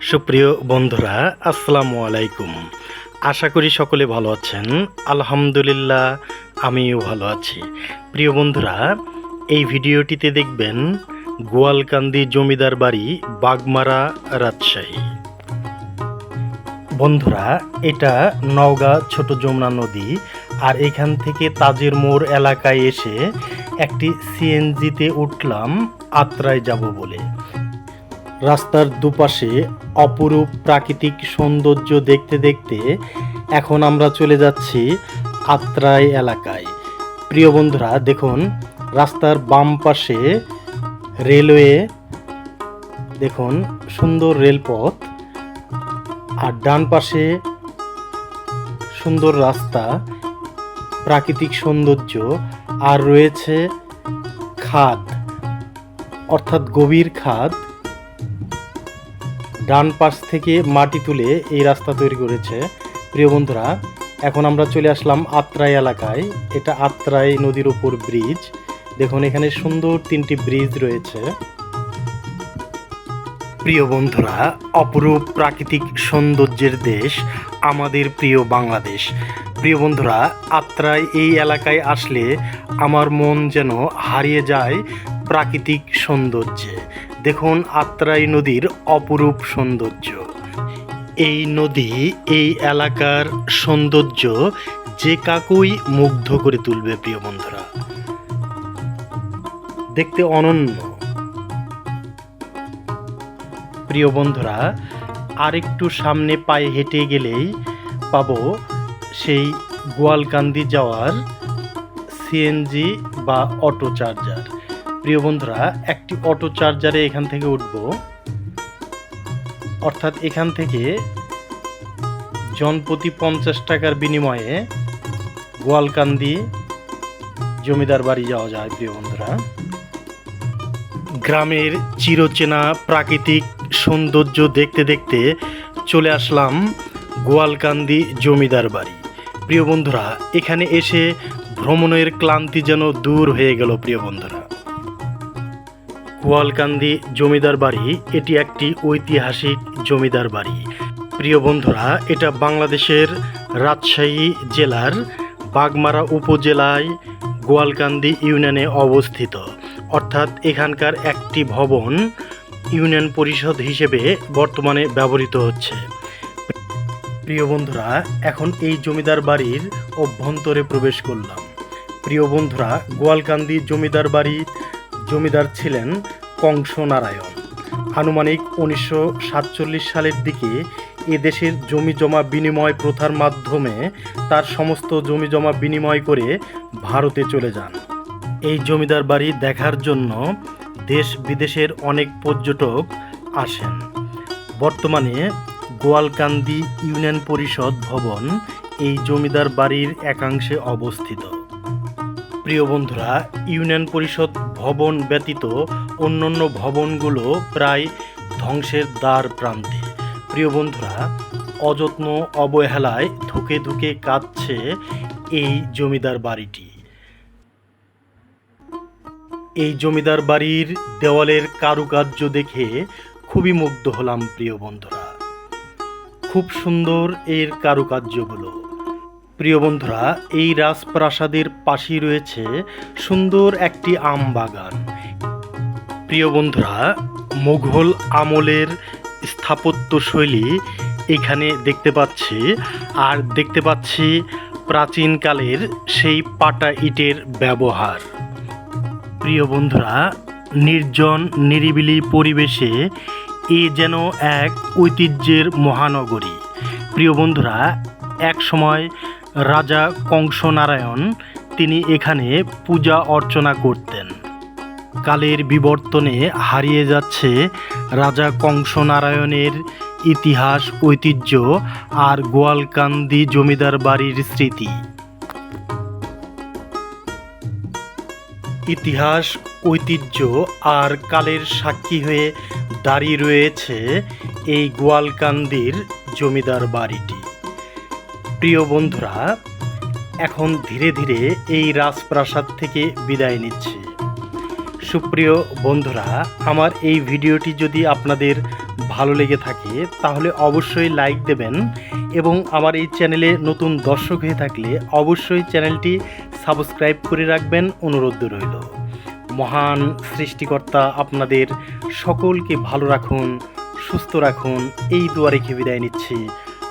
সুপ্রিয় বন্ধুরা, আসসালামু আলাইকুম। আশা করি সকলে ভালো আছেন। আলহামদুলিল্লাহ, আমিও ভালো আছি। প্রিয় বন্ধুরা, এই ভিডিওটিতে দেখবেন গোয়ালকান্দি জমিদার বাড়ি, বাগমারা রাজশাহী। বন্ধুরা, এটা নওগাঁ ছোট যমুনা নদী আর এখান থেকে তাজের মোড় এলাকায় এসে একটি সিএনজিতে উঠলাম, আত্রায় যাব বলে। রাস্তার দুপাশে অপরূপ প্রাকৃতিক সৌন্দর্য দেখতে দেখতে এখন আমরা চলে যাচ্ছি আত্রাই এলাকায়। প্রিয় বন্ধুরা, দেখুন, রাস্তার বাম পাশে রেলওয়ে, দেখুন, সুন্দর রেলপথ, আর ডান পাশে সুন্দর রাস্তা, প্রাকৃতিক সৌন্দর্য, আর রয়েছে খাদ, অর্থাৎ গভীর খাদ। ডান পাশ থেকে মাটি তুলে এই রাস্তা তৈরি করেছে। প্রিয় বন্ধুরা, এখন আমরা চলে আসলাম আত্রাই এলাকায়। এটা আত্রাই নদীর উপর ব্রিজ দেখুন, এখানে সুন্দর তিনটি ব্রিজ রয়েছে। প্রিয় বন্ধুরা, অপরূপ প্রাকৃতিক সৌন্দর্যের দেশ আমাদের প্রিয় বাংলাদেশ। প্রিয় বন্ধুরা, আত্রাই এই এলাকায় আসলে আমার মন যেন হারিয়ে যায় প্রাকৃতিক সৌন্দর্যে। দেখুন আত্রাই নদীর অপরূপ সৌন্দর্য। এই নদী, এই এলাকার সৌন্দর্য যে কাকুই মুগ্ধ করে তুলবে, প্রিয় বন্ধুরা। দেখতে অনন্য। প্রিয় বন্ধুরা, আরেকটু সামনে পায়ে হেঁটে গেলেই পাব সেই গোয়ালকান্দি যাওয়ার সিএনজি বা অটো চার্জার। প্রিয় বন্ধুরা, একটি অটো চার্জারে এখান থেকে উঠব। অর্থাৎ এখান থেকে জনপ্রতি পঞ্চাশ টাকার বিনিময়ে গোয়ালকান্দি জমিদার বাড়ি যাওয়া যায়, প্রিয় বন্ধুরা। গ্রামের চিরচেনা প্রাকৃতিক সৌন্দর্য দেখতে দেখতে চলে আসলাম গোয়ালকান্দি জমিদার বাড়ি। প্রিয় বন্ধুরা, এখানে এসে ভ্রমণের ক্লান্তি যেন দূর হয়ে গেল, প্রিয় বন্ধুরা। গোয়ালকান্দি জমিদার বাড়ি, এটি একটি ঐতিহাসিক জমিদার বাড়ি। প্রিয় বন্ধুরা, এটা বাংলাদেশের রাজশাহী জেলার বাগমারা উপজেলায় গোয়ালকান্দি ইউনিয়নে অবস্থিত। অর্থাৎ এখানকার একটি ভবন ইউনিয়ন পরিষদ হিসেবে বর্তমানে ব্যবহৃত হচ্ছে। প্রিয় বন্ধুরা, এখন এই জমিদার বাড়ির অভ্যন্তরে প্রবেশ করলাম। প্রিয় বন্ধুরা, গোয়ালকান্দি জমিদার বাড়ির জমিদার ছিলেন কংস নারায়ণ আনুমানিক উনিশশো সাতচল্লিশ সালের দিকে এ দেশের জমি জমা বিনিময় প্রথার মাধ্যমে তার সমস্ত জমি জমা বিনিময় করে ভারতে চলে যান। এই জমিদার বাড়ি দেখার জন্য দেশ বিদেশের অনেক পর্যটক আসেন। বর্তমানে গোয়ালকান্দি ইউনিয়ন পরিষদ ভবন এই জমিদার বাড়ির একাংশে অবস্থিত। প্রিয় বন্ধুরা, ইউনিয়ন পরিষদ ভবন ব্যতীত অন্যান্য ভবনগুলো প্রায় ধ্বংসের দ্বার প্রান্তে। প্রিয় বন্ধুরা, অযত্ন অবহেলায় ধুকে ধুকে কাঁদছে এই জমিদার বাড়িটি। এই জমিদার বাড়ির দেওয়ালের কারুকার্য দেখে খুবই মুগ্ধ হলাম প্রিয় বন্ধুরা। খুব সুন্দর এর কারুকার্যগুলো। প্রিয় বন্ধুরা, এই রাজপ্রাসাদের পাশেই রয়েছে সুন্দর একটি আম বাগান। প্রিয় বন্ধুরা, মুঘল আমলের স্থাপত্য শৈলী এখানে দেখতে পাচ্ছি। আর দেখতে পাচ্ছি প্রাচীনকালের সেই পাটা ইটের ব্যবহার। প্রিয় বন্ধুরা, নির্জন, নিরিবিলি পরিবেশে এ যেন এক ঐতিহ্যের মহানগরী। প্রিয় বন্ধুরা, এক সময় রাজা কংস নারায়ণ তিনি এখানে পূজা অর্চনা করতেন। কালের বিবর্তনে হারিয়ে যাচ্ছে রাজা কংস নারায়ণের ইতিহাস, ঐতিহ্য আর গোয়ালকান্দি জমিদার বাড়ির স্মৃতি। ইতিহাস, ঐতিহ্য আর কালের সাক্ষী হয়ে দাঁড়িয়ে রয়েছে এই গোয়ালকান্দির জমিদার বাড়িটি। প্রিয় বন্ধুরা, এখন ধীরে ধীরে এই রাজপ্রাসাদ থেকে বিদায় নিচ্ছে। সুপ্রিয় বন্ধুরা, আমার এই ভিডিওটি যদি আপনাদের ভালো লেগে থাকে, তাহলে অবশ্যই লাইক দেবেন এবং আমার এই চ্যানেলে নতুন দর্শক হয়ে থাকলে অবশ্যই চ্যানেলটি সাবস্ক্রাইব করে রাখবেন, অনুরোধ রইল। মহান সৃষ্টিকর্তা আপনাদের সকলকে ভালো রাখুন, সুস্থ রাখুন, এই দুয়ারে রেখে বিদায় নিচ্ছি।